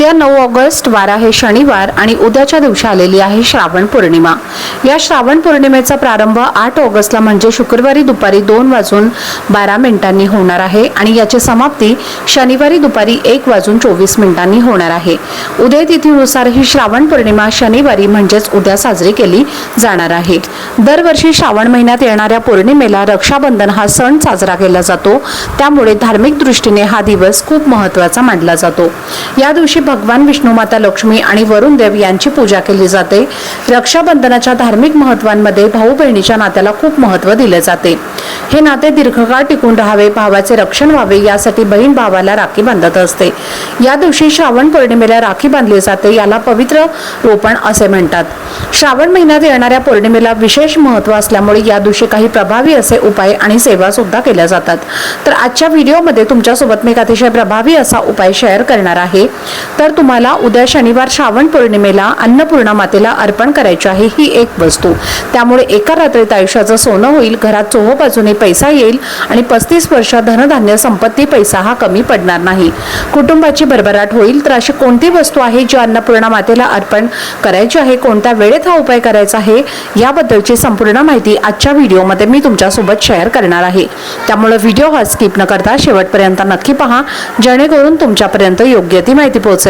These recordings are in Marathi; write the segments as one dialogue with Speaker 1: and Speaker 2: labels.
Speaker 1: त्या नऊ ऑगस्ट बारा आहे शनिवार आणि उद्याच्या दिवशी आलेली आहे श्रावण पौर्णिमा. या श्रावण पौर्णिमेचा प्रारंभ आठ ऑगस्टला म्हणजे शुक्रवारी दुपारी दोन वाजून बारा मिनिटांनी होणार आहे आणि याची समाप्ती शनिवारी दुपारी एक वाजून चोवीस मिनिटांनी होणार आहे. उदय तिथीनुसार ही श्रावण पौर्णिमा शनिवारी म्हणजेच उद्या साजरी केली जाणार आहे. दरवर्षी श्रावण महिन्यात येणाऱ्या पौर्णिमेला रक्षाबंधन हा सण साजरा केला जातो. त्यामुळे धार्मिक दृष्टीने हा दिवस खूप महत्त्वाचा मानला जातो. या दिवशी भगवान विष्णू माता लक्ष्मी आणि वरुण देव यांची पूजा केली जाते. रक्षाबंधनाच्या धार्मिक महत्वांमध्ये भाऊ बहिणीच्या नात्याला खूप महत्त्व दिले जाते. हे नाते दीर्घकाळ टिकून राहावे भावाचे रक्षण व्हावे यासाठी बहीण भावाला राखी बांधत असते. या दिवशी श्रावण पौर्णिमेला राखी बांधली जाते याला पवित्र रोपण असे म्हणतात. श्रावण महिन्यात येणाऱ्या पौर्णिमेला विशेष महत्त्व असल्यामुळे या दिवशी काही प्रभावी असे उपाय आणि सेवा सुद्धा केल्या जातात. तर आजच्या व्हिडिओमध्ये तुमच्यासोबत मी एक अतिशय प्रभावी असा उपाय शेअर करणार आहे. तर तुम्हाला उद्या शनिवार श्रावण पौर्णिमेला अन्नपूर्णा मातेला अर्पण करायची आहे ही एक वस्तू. त्यामुळे एका रात्रीत आयुष्याचं सोनं होईल घरात चोहो बाजूने पैसा येईल आणि पस्तीस वर्ष धनधान्य संपत्ती पैसा हा कमी पडणार नाही. कुटुंबाची भरभराट होईल तर अशी कोणती वस्तू आहे जी अन्नपूर्णा मातेला अर्पण करायची आहे? कोणत्या वेळेत हा उपाय करायचा आहे? याबद्दलची संपूर्ण माहिती आजच्या व्हिडिओमध्ये मी तुमच्यासोबत शेअर करणार आहे. त्यामुळे व्हिडिओ हा स्किप न करता शेवटपर्यंत नक्की पहा. जेणेकरून तुमच्यापर्यंत योग्य ती माहिती पोहोचेल.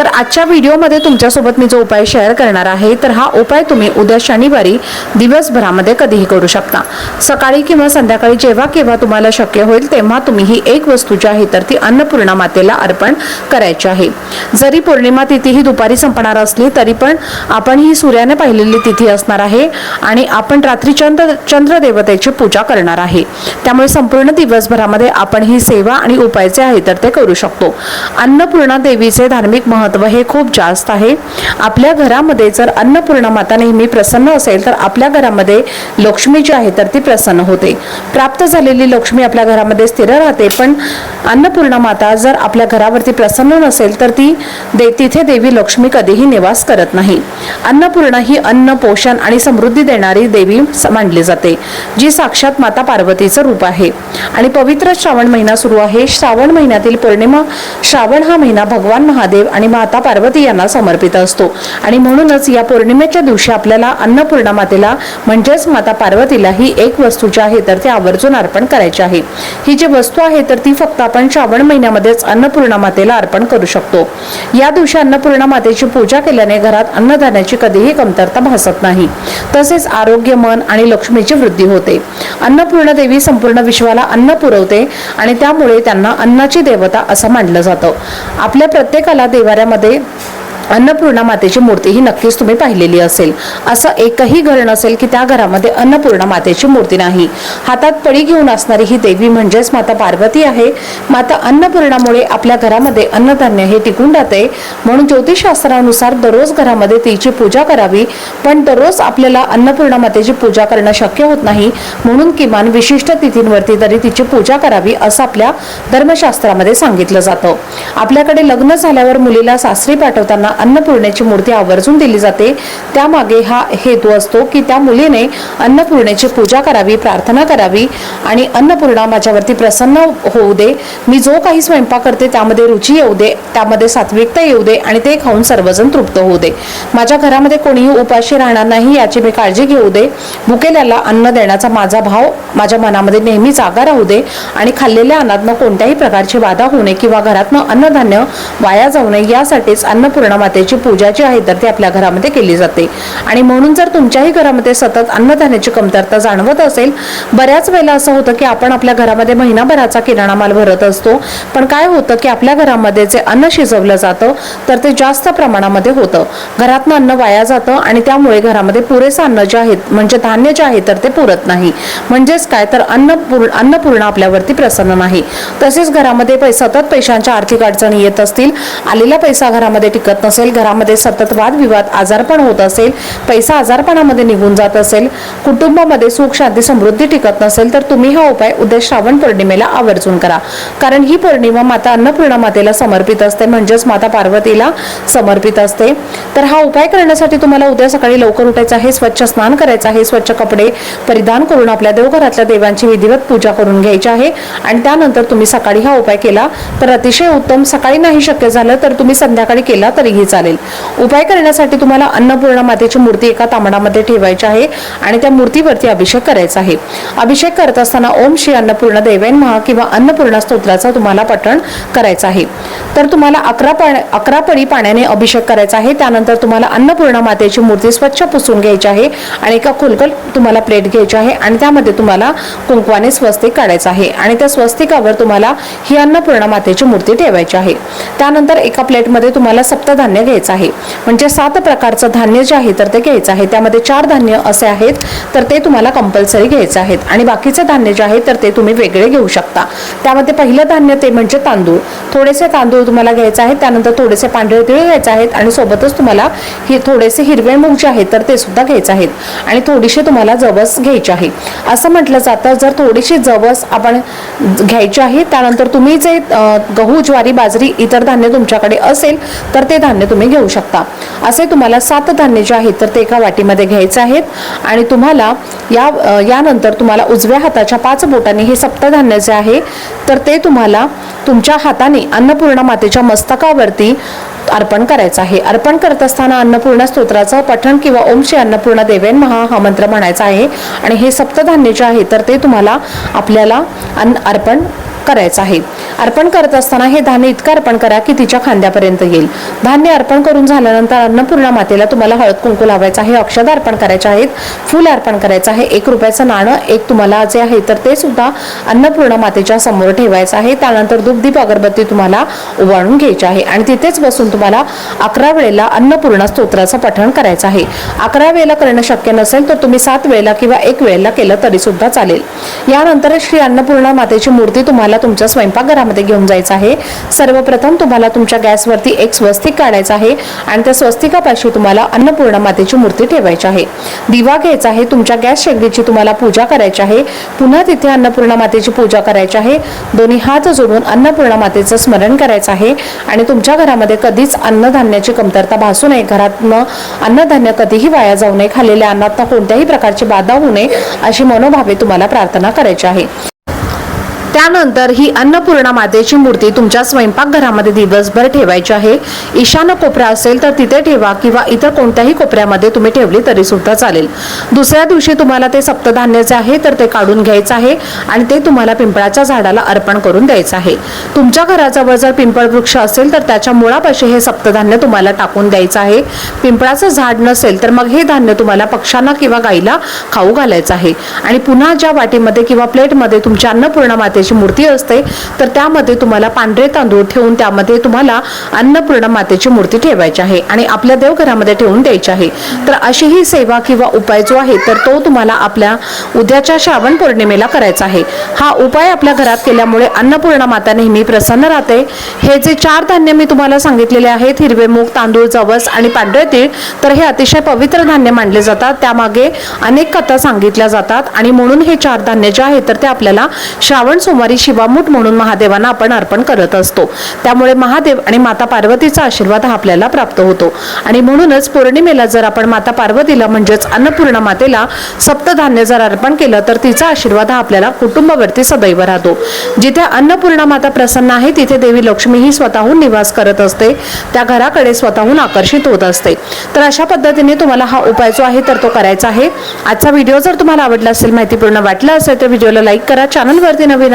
Speaker 1: तर आजच्या व्हिडिओमध्ये तुमच्यासोबत मी जो उपाय शेअर करणार आहे तर हा उपाय तुम्ही उद्या शनिवारी दिवसभरामध्ये कधीही करू शकता. सकाळी किंवा संध्याकाळी जेव्हा केव्हा तुम्हाला शक्य होईल तेव्हा तुम्ही ही एक वस्तू जी आहे तर ती अन्नपूर्णा मातेला अर्पण करायची आहे. जरी पौर्णिमा तिथी ही दुपारी संपणार असली तरी पण आपण ही सूर्याने पाहिलेली तिथी असणार आहे आणि आपण रात्री चंद्र चंद्र देवतेची पूजा करणार आहे. त्यामुळे संपूर्ण दिवसभरामध्ये आपण ही सेवा आणि उपाय जे आहे तर ते करू शकतो. अन्नपूर्णा देवीचे धार्मिक महत्त्व महत्त्व हे खूप जास्त आहे. आपल्या घरामध्ये जर अन्नपूर्णा माता नेहमी प्रसन्न असेल तर आपल्या घरामध्ये लक्ष्मी जी आहे तर ती प्रसन्न होते. प्राप्त झालेली लक्ष्मी आपल्या घरामध्ये स्थिर राहते पण अन्नपूर्णा माता जर आपल्या घरावरती प्रसन्न नसेल तर ती दे तिथे देवी लक्ष्मी कधीही निवास करत नाही. अन्नपूर्णा ही अन्न पोषण आणि समृद्धी देणारी देवी मानली जाते जी साक्षात माता पार्वतीचं रूप आहे. आणि पवित्र श्रावण महिना सुरू आहे. श्रावण महिन्यातील पौर्णिमा श्रावण हा महिना भगवान महादेव आणि माता पार्वती यांना समर्पित असतो. आणि म्हणूनच या पौर्णिमेच्या दिवशी आपल्याला अन्नपूर्णा मातेला म्हणजेच माता पार्वतीला ही एक वस्तू जी आहे तर ती आवर्जून अर्पण करायची आहे. ही जी वस्तू आहे तर ती फक्त आपण श्रावण महिन्यामध्येच अन्नपूर्णा मातेला अर्पण करू शकतो. या दिवशी अन्नपूर्णा मातेची पूजा केल्याने घरात अन्नधान्याची कधीही कमतरता भासत नाही. तसेच आरोग्य मन आणि लक्ष्मीची वृद्धी होते. अन्नपूर्णा देवी संपूर्ण विश्वाला अन्न पुरवते आणि त्यामुळे त्यांना अन्नाची देवता असं मानलं जातं. आपल्या प्रत्येकाला देवाऱ्यामध्ये अन्नपूर्णा मातेची मूर्ती ही नक्कीच तुम्ही पाहिलेली असेल. असं एकही घर नसेल की त्या घरामध्ये अन्नपूर्णा मातेची मूर्ती नाही. हातात पडी घेऊन असणारी ही देवी म्हणजेच माता पार्वती आहे. माता अन्नपूर्णामुळे आपल्या घरामध्ये अन्नधान्य हे टिकून राहते. म्हणून ज्योतिषशास्त्रानुसार दररोज घरामध्ये तिची पूजा करावी. पण दररोज आपल्याला अन्नपूर्णा मातेची पूजा करणं शक्य होत नाही. म्हणून किमान विशिष्ट तिथींवरती तरी तिची पूजा करावी असं आपल्या धर्मशास्त्रामध्ये सांगितलं जातं. आपल्याकडे लग्न झाल्यावर मुलीला सासरी पाठवताना अन्नपूर्णेची मूर्ती आवर्जून दिली जाते. त्यामागे हा हेतू असतो की त्या मुलीने अन्नपूर्णेची पूजा करावी प्रार्थना करावी आणि अन्नपूर्णा माझ्यावरती प्रसन्न होऊ दे. मी जो काही स्वयंपाक करते त्यामध्ये रुची येऊ दे त्यामध्ये सात्विकता येऊ दे आणि ते खाऊन सर्वजण तृप्त होऊ दे. माझ्या घरामध्ये कोणीही उपाशी राहणार नाही याची मी काळजी घेऊ दे. भुकेल्याला अन्न देण्याचा माझा भाव माझ्या मनामध्ये नेहमी जागा राहू दे आणि खाल्लेल्या अन्नातनं कोणत्याही प्रकारची बाधा होऊ नये किंवा घरातनं अन्नधान्य वाया जाऊ नये यासाठीच अन्नपूर्णा मातेची पूजा जी आहे तर ती आपल्या घरामध्ये केली जाते. आणि म्हणून जर तुमच्याही घरामध्ये सतत अन्नधान्याची कमतरता जाणवत असेल बऱ्याच वेळेला असं होतं की आपण आपल्या घरामध्ये महिनाभराचा किराणा माल भरत असतो पण काय होतं की आपल्या घरामध्ये जे अन्न शिजवलं जातं तर ते जास्त प्रमाणामध्ये होतं. घरातनं अन्न वाया जातं आणि त्यामुळे घरामध्ये पुरेसं अन्न जे आहेत म्हणजे धान्य जे आहे तर ते पुरत नाही. म्हणजेच काय? तर अन्न पूर्ण अन्नपूर्ण आपल्यावरती प्रसन्न नाही. तसेच घरामध्ये पै सतत पैशांच्या आर्थिक अडचणी येत असतील आलेला पैसा घरामध्ये टिकत नसेल घरामध्ये सतत वादविवाद आजारपण होत असेल पैसा आजारपणामध्ये निघून जात असेल कुटुंबामध्ये सुख शांती समृद्धी टिकत नसेल तर तुम्ही हा उपाय उद्या श्रावण पौर्णिमेला आवर्जून करा. कारण ही पौर्णिमा माता अन्नपूर्णा मातेला समर्पित असते म्हणजेच माता पार्वतीला समर्पित असते. तर हा उपाय करण्यासाठी तुम्हाला उद्या सकाळी लवकर उठायचं आहे स्वच्छ स्नान करायचं आहे स्वच्छ कपडे परिधान करून आपल्या देवघरातल्या देवांची विधिवत पूजा करून घ्यायची आहे. आणि त्यानंतर तुम्ही सकाळी हा उपाय केला तर अतिशय उत्तम सकाळी नाही शक्य झालं तर तुम्ही संध्याकाळी केला तरीही चालेल. उपाय करण्यासाठी तुम्हाला अन्नपूर्णा मातेची मूर्ती एका तांबडामध्ये ठेवायची आहे आणि त्या मूर्तीवरती अभिषेक करायचा आहे. अभिषेक करत असताना ओम श्री अन्नपूर्णा देवेन महा किंवा अन्नपूर्णा स्तोत्राचा तुम्हाला पठण करायचं आहे. तर तुम्हाला अकरा पाण्या अकरा पडी पाण्याने अभिषेक करायचा आहे. त्यानंतर तुम्हाला अन्नपूर्णा मातेची मूर्ती स्वच्छ पुसून घ्यायची आहे आणि एका खोलगट तुम्हाला प्लेट घ्यायची आहे आणि त्यामध्ये तुम्हाला कुंकवाने स्वस्तिक काढायचं आहे आणि त्या स्वस्तिकावर तुम्हाला ही अन्नपूर्णा मातेची मूर्ती ठेवायची आहे. त्यानंतर एका प्लेटमध्ये तुम्हाला सप्तधान्य घ्यायचं आहे. म्हणजे सात प्रकारचं धान्य जे आहे तर ते घ्यायचं आहे. त्यामध्ये चार धान्य असे आहेत तर ते तुम्हाला कंपल्सरी घ्यायचं आहेत. आणि बाकीचे धान्य जे आहे तर ते तुम्ही वेगळे घेऊ शकता. त्यामध्ये पहिलं धान्य ते म्हणजे तांदूळ. थोडेसे तांदूळ तुम्हाला घ्यायचे आहेत त्यानंतर थोडेसे पांढरे तिळ घ्यायचे आहेत आणि सोबतच तुम्हाला हे थोडेसे हिरवे मूग जे आहेत तर ते सुद्धा घ्यायचे आहेत. आणि थोडीशी तुम्हाला जवस घ्यायची आहे. असं म्हटलं जातं जर थोडीशी जवस आपण घ्यायची आहे त्यानंतर तुम्ही जे गहू ज्वारी बाजरी इतर धान्य तुमच्याकडे असेल तर ते धान्य तुम्ही घेऊ शकता. असे तुम्हाला सात धान्य जे आहेत तर ते एका वाटीमध्ये घ्यायचे आहेत. आणि तुम्हाला या यानंतर तुम्हाला उजव्या हाताच्या पाच बोटांनी हे सप्तधान्य जे आहे तर ते तुम्हाला तुमच्या हाताने अन्नपूर्णा मातेच्या मस्तकावरती अर्पण करायचं आहे. अर्पण करत असताना अन्नपूर्णा स्तोत्राचं पठण किंवा ओम श्री अन्नपूर्णा देवेन महा हा मंत्र म्हणायचा आहे. आणि हे सप्तधान्य जे आहे तर ते तुम्हाला आपल्याला अन्न अर्पण करायचं आहे. अर्पण करत असताना हे धान्य इतकं अर्पण करा की तिच्या खांद्यापर्यंत येईल. धान्य अर्पण करून झाल्यानंतर अन्नपूर्णा मातेला तुम्हाला हळद कुंकू लावायचं आहे अक्षद अर्पण करायचे आहेत फूल अर्पण करायचं आहे एक रुपयाचं नाणं एक तुम्हाला जे आहे तर ते सुद्धा अन्नपूर्णा मातेच्या समोर ठेवायचं आहे. त्यानंतर दुग्धीप अगरबत्ती तुम्हाला उभारून घ्यायची आहे आणि तिथेच बसून तुम्हाला अकरा वेळेला अन्नपूर्णा स्तोत्राचं पठण करायचं आहे. अकरा वेळेला करणं शक्य नसेल तर तुम्ही सात वेळेला किंवा एक वेळेला केलं तरी सुद्धा चालेल. यानंतर श्री अन्नपूर्णा मातेची मूर्ती तुम्हाला तुमच्या स्वयंपाकघरामध्ये घेऊन जायचं आहे. सर्वप्रथम तुम्हाला तुमच्या गॅसवरती एक स्वस्तिक काढायचं आहे आणि त्या स्वस्तिकापाशी तुम्हाला अन्नपूर्णा मातेची मूर्ती ठेवायची आहे. दिवा घ्यायचा आहे तुमच्या गॅस शेगडीची तुम्हाला पूजा करायची आहे. पुन्हा तिथे अन्नपूर्णा मातेची पूजा करायची आहे. दोन्ही हात जोडून अन्नपूर्णा मातेचं स्मरण करायचं आहे आणि तुमच्या घरामध्ये कधीच अन्नधान्याची कमतरता भासू नये. घरातनं अन्नधान्य कधीही वाया जाऊ नये. खाल्लेल्या अन्नात कोणत्याही प्रकारची बाधा होऊ नये अशी मनोभावे तुम्हाला प्रार्थना करायची आहे. त्यानंतर ही अन्नपूर्णा मातेची मूर्ती तुमच्या स्वयंपाकघरामध्ये दिवसभर ठेवायची आहे. ईशान्य कोपरा असेल तर तिथे ठेवा किंवा इतर कोणत्याही कोपऱ्यामध्ये तुम्ही ठेवली तरी सुद्धा चालेल. दुसऱ्या दिवशी तुम्हाला ते सप्तधान्य जे आहे तर ते काढून घ्यायचं आहे आणि ते तुम्हाला पिंपळाच्या झाडाला अर्पण करून द्यायचं आहे. तुमच्या घराजवळ जर पिंपळ वृक्ष असेल तर त्याच्या मुळापाशी हे सप्तधान्य तुम्हाला टाकून द्यायचं आहे. पिंपळाचं झाड नसेल तर मग हे धान्य तुम्हाला पक्ष्यांना किंवा गाईला खाऊ घालायचं आहे. आणि पुन्हा ज्या वाटीमध्ये किंवा प्लेटमध्ये तुमच्या अन्नपूर्णा मातेची मूर्ती असते तर त्यामध्ये तुम्हाला पांढरे तांदूळ ठेवून त्यामध्ये तुम्हाला अन्नपूर्णा मातेची मूर्ती ठेवायची आहे आणि आपल्या देवघरामध्ये ठेवून द्यायची आहे. तर अशी ही सेवा किंवा उपाय जो आहे तर तो तुम्हाला आपल्या उद्याच्या श्रावण पौर्णिमेला करायचा आहे. हा उपाय आपल्या घरात केल्यामुळे अन्नपूर्णा माता नेहमी प्रसन्न राहते. हे जे चार धान्य मी तुम्हाला सांगितलेले आहेत हिरवे मूग तांदूळ जवस आणि पांढरे तीळ तर हे अतिशय पवित्र धान्य मानले जातात. त्यामागे अनेक कथा सांगितल्या जातात आणि म्हणून हे चार धान्य जे आहे तर ते आपल्याला श्रावण सोमवारी शिवामूठ म्हणून महादेवांना आपण अर्पण करत असतो. त्यामुळे महादेव आणि माता पार्वतीचा आशीर्वाद हा आपल्याला प्राप्त होतो. आणि म्हणूनच पौर्णिमेला जर आपण माता पार्वतीला म्हणजेच अन्नपूर्णा मातेला सप्तधान्य जर अर्पण केलं तर तिचा आशीर्वाद हा आपल्याला कुटुंबावरती सदैव राहतो. जिथे अन्नपूर्णा माता प्रसन्न आहे तिथे देवी लक्ष्मी ही स्वतःहून निवास करत असते. त्या घराकडे स्वतःहून आकर्षित होत असते. तर अशा पद्धतीने तुम्हाला हा उपाय जो आहे तर तो करायचा आहे. आजचा व्हिडिओ जर तुम्हाला आवडला असेल माहितीपूर्ण वाटला असेल तर व्हिडिओला लाईक करा. चॅनलवरती नवीन